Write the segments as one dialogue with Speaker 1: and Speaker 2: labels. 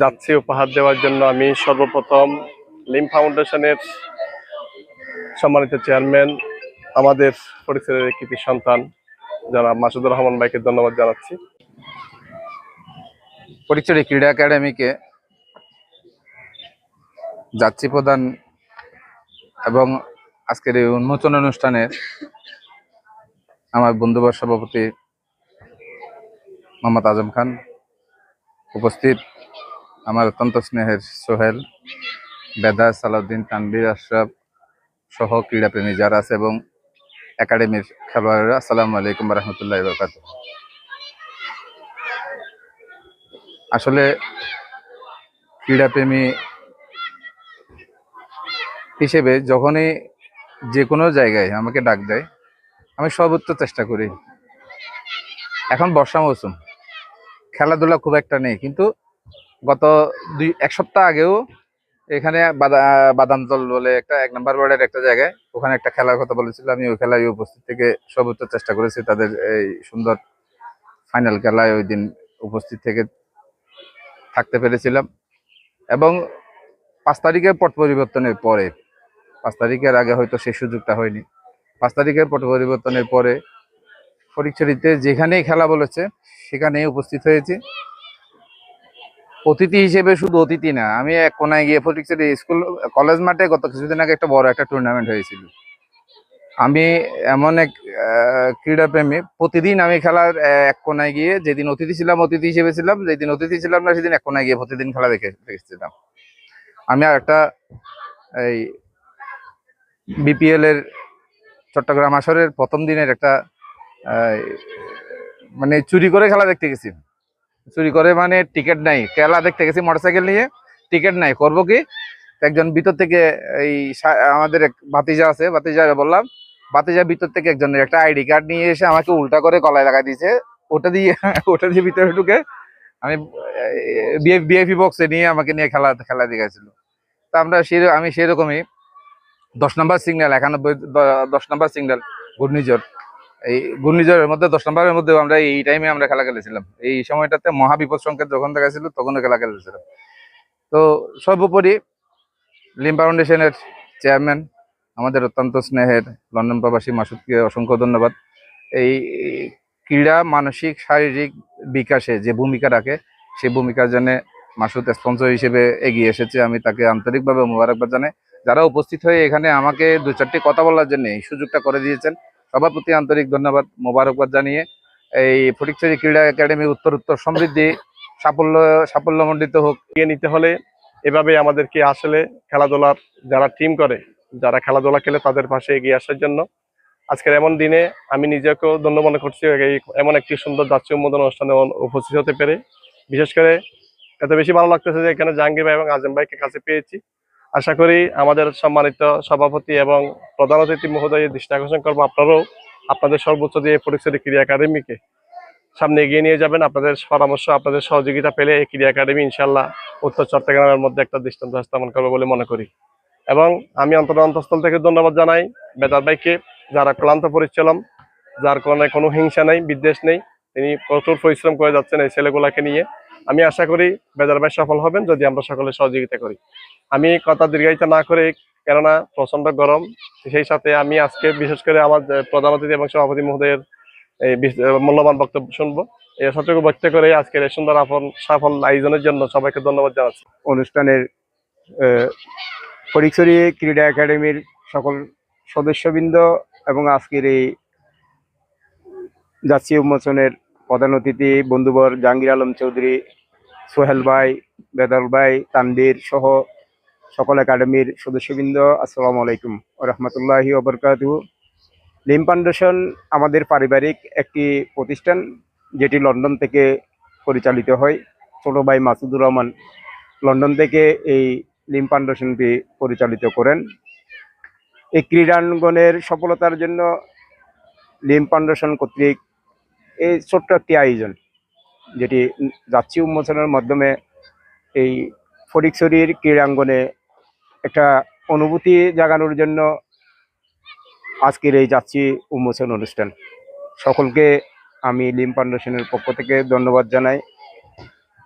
Speaker 1: যাচ্ছি উপহার দেওয়ার জন্য আমি সর্বপ্রথম লিম ফাউন্ডেশনের সম্মানিত চেয়ারম্যান, আমাদের পরিচয়ের কৃতি সন্তান যারা মাসুদুর রহমান ভাইকে ধন্যবাদ জানাচ্ছি।
Speaker 2: পরিচয় ক্রীড়া একাডেমিকে যাত্রী প্রদান এবং আজকের এই উন্মোচন অনুষ্ঠানে আমার বন্ধুবর সভাপতি মোহাম্মদ আজম খান উপস্থিত। আমার অত্যন্ত স্নেহের সোহেল বেদা সালাউদ্দিন তানবির আশরাফ সহ ক্রীড়াপ্রেমী যারা আছে এবং একাডেমির খেলোয়াড়রা, আসসালামু আলাইকুম রহমতুল্লাহ বরকাত আসলে ক্রীড়াপ্রেমী হিসেবে যখনই যে কোনো জায়গায় আমাকে ডাক দেয়, আমি সর্বোচ্চ চেষ্টা করি। এখন বর্ষা মৌসুম, খেলাধুলা খুব একটা নেই, কিন্তু গত দুই এক সপ্তাহ আগেও এখানে বাদা- বাদামতল বলে একটা, এক নম্বর ওয়ার্ডের একটা জায়গায় ওখানে একটা খেলার কথা বলেছিল। আমি ওই খেলায় উপস্থিত থেকে সর্বোচ্চ চেষ্টা করেছি তাদের এই সুন্দর ফাইনাল খেলায় ওই দিন উপস্থিত থেকে থাকতে পেরেছিলাম। এবং পাঁচ তারিখের পট পরিবর্তনের পরে, পাঁচ তারিখের আগে হয়তো সেই সুযোগটা হয়নি। পাঁচ তারিখের পট পরিবর্তনের পরে ফটিকছড়িতে যেখানেই খেলা বলেছে, সেখানেই উপস্থিত হয়েছি। অতিথি হিসেবে শুধু অতিথি না, আমি এক কোনায় গিয়ে ফটিকছড়ি স্কুল, কলেজ মাঠে গত কিছুদিন আগে একটা বড় একটা টুর্নামেন্ট হয়েছিল। আমি এমন এক ক্রীড়াপ্রেমী, প্রতিদিন আমি খেলার এক কোনায় গিয়ে যেদিন অতিথি ছিলাম, অতিথি হিসেবে ছিলাম, যেদিন অতিথি ছিলাম না, সেদিন এক কোনায় গিয়ে প্রতিদিন খেলা দেখে, দেখেছিলাম। আমি আর একটা, এই বিপিএল এর চট্টগ্রাম আসরের প্রথম দিনের একটা মানে চুরি করে খেলা দেখতে গেছি। চুরি করে মানে টিকিট নাই। খেলা দেখতে গেছি মোটরসাইকেল নিয়ে টিকিট নাই। করব কি? একজন ভিতর থেকে এই আমাদের এক ভাতিজা আছে ভাতিজা বললাম, ভাতিজা ভিতর থেকে একজনের একটা আইডি কার্ড নিয়ে এসে আমাকে উল্টা করে গলায় লাগাই দিয়েছে। ওটা দিয়ে ওটা দিয়ে ভিতরে ঢুকে আমি বিএফি বক্সে নিয়ে আমাকে নিয়ে খেলা খেলা দেখাইছিল। তা আমরা সে আমি সেরকমই দশ নম্বর সিগন্যাল একানব্বই দশ নম্বর সিগন্যাল ঘূর্ণিঝড়। এই ঘূর্ণিঝড়ের মধ্যে, দশ নম্বরের মধ্যে আমরা এই টাইমে আমরা খেলা খেলেছিলাম। এই সময়টাতে মহাবিপদ সংকেত যখন দেখাছিল তখনও খেলা খেলেছিলাম। তো সর্বোপরি লিম ফাউন্ডেশনের চেয়ারম্যান আমাদের অত্যন্ত স্নেহের লন্ডন প্রবাসী মাসুদকে অসংখ্য ধন্যবাদ। এই ক্রীড়া, মানসিক, শারীরিক বিকাশে যে ভূমিকা রাখে সেই ভূমিকার জন্য মাসুদ স্পন্সর হিসেবে এগিয়ে এসেছে। আমি তাকে আন্তরিকভাবে মোবারকবাদ জানাই। যারা উপস্থিত হয়ে এখানে আমাকে দু চারটি কথা বলার জন্য এই সুযোগটা করে দিয়েছেন সবার প্রতি আন্তরিক ধন্যবাদ, মোবারকবাদ জানিয়ে এই ফটিকছড়ি ক্রীড়া একাডেমি উত্তর উত্তর সমৃদ্ধি, সাফল্য, সাফল্যমণ্ডিত হোক।
Speaker 1: এগিয়ে নিতে হলে এভাবে আমাদেরকে আসলে খেলাধুলার যারা টিম করে, যারা খেলাধুলা খেলে তাদের পাশে এগিয়ে আসার জন্য। আজকের এমন দিনে আমি নিজেকেও ধন্য মনে করছি এমন একটি সুন্দর জাতীয় উন্মোদন অনুষ্ঠানে উপস্থিত হতে পেরে। বিশেষ করে এত বেশি ভালো লাগতেছে যে এখানে জাহাঙ্গীর ভাই এবং আজম ভাইকে কাছে পেয়েছি। আশা করি আমাদের সম্মানিত সভাপতি এবং প্রধান অতিথি মহোদয়ের দৃষ্টি আকর্ষণ করব। আপনারাও আপনাদের সর্বোচ্চ দিয়ে পরিচয় ক্রীড়া একাডেমিকে সামনে এগিয়ে নিয়ে যাবেন। আপনাদের পরামর্শ, আপনাদের সহযোগিতা পেলে এই ক্রীড়া একাডেমি ইনশাল্লাহ উত্তর চট্টগ্রামের মধ্যে একটা দৃষ্টান্ত স্থাপন করবে বলে মনে করি। এবং আমি অন্তর অন্তঃস্থল থেকে ধন্যবাদ জানাই বেদার ভাইকে, যারা ক্লান্ত পরিচালম যার কারণে কোনো হিংসা নেই, বিদ্বেষ নেই। তিনি প্রচুর পরিশ্রম করে যাচ্ছেন এই ছেলেগুলাকে নিয়ে। আমি আশা করি বেদার ভাই সফল হবেন যদি আমরা সকলে সহযোগিতা করি। আমি কথা দীর্ঘায়িত না করে, কেননা প্রচণ্ড গরম, সেই সাথে আমি আজকে বিশেষ করে আমার প্রধান অতিথি এবং সভাপতি মহোদয়ের এই মূল্যবান বক্তব্য শুনব। এই সতর্ক বক্তব্য করে আজকের এই সুন্দর আপন সফল আয়োজনের জন্য সবাইকে ধন্যবাদ জানাচ্ছি।
Speaker 3: অনুষ্ঠানের ফটিকছড়ি ক্রীড়া একাডেমির সকল সদস্যবৃন্দ এবং আজকের এই জাতীয় উন্মোচনের প্রধান অতিথি বন্ধুবর জাহাঙ্গীর আলম চৌধুরী সোহেল ভাই, বেদল ভাই তানবীর সহ সকল একাডেমির সদস্যবৃন্দ, আসসালামু আলাইকুম রহমতুল্লাহি ওবরকাতু লিম ফাউন্ডেশন আমাদের পারিবারিক একটি প্রতিষ্ঠান, যেটি লন্ডন থেকে পরিচালিত হয়। ছোট ভাই মাসুদুর রহমান লন্ডন থেকে এই লিম ফাউন্ডেশনটি পরিচালিত করেন। এই ক্রীড়াঙ্গনের সফলতার জন্য লিম ফাউন্ডেশন কর্তৃক এই ছোট্ট একটি আয়োজন। যেটি যাচ্ছি উন্মোচনের মাধ্যমে এই ফটিকছড়ির ক্রীড়াঙ্গনে একটা অনুভূতি জাগানোর জন্য আজকের এই যাচ্ছি উন্মোচন অনুষ্ঠান। সকলকে আমি লিম ফাউন্ডেশনের পক্ষ থেকে ধন্যবাদ জানাই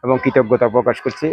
Speaker 3: এবং কৃতজ্ঞতা প্রকাশ করছি।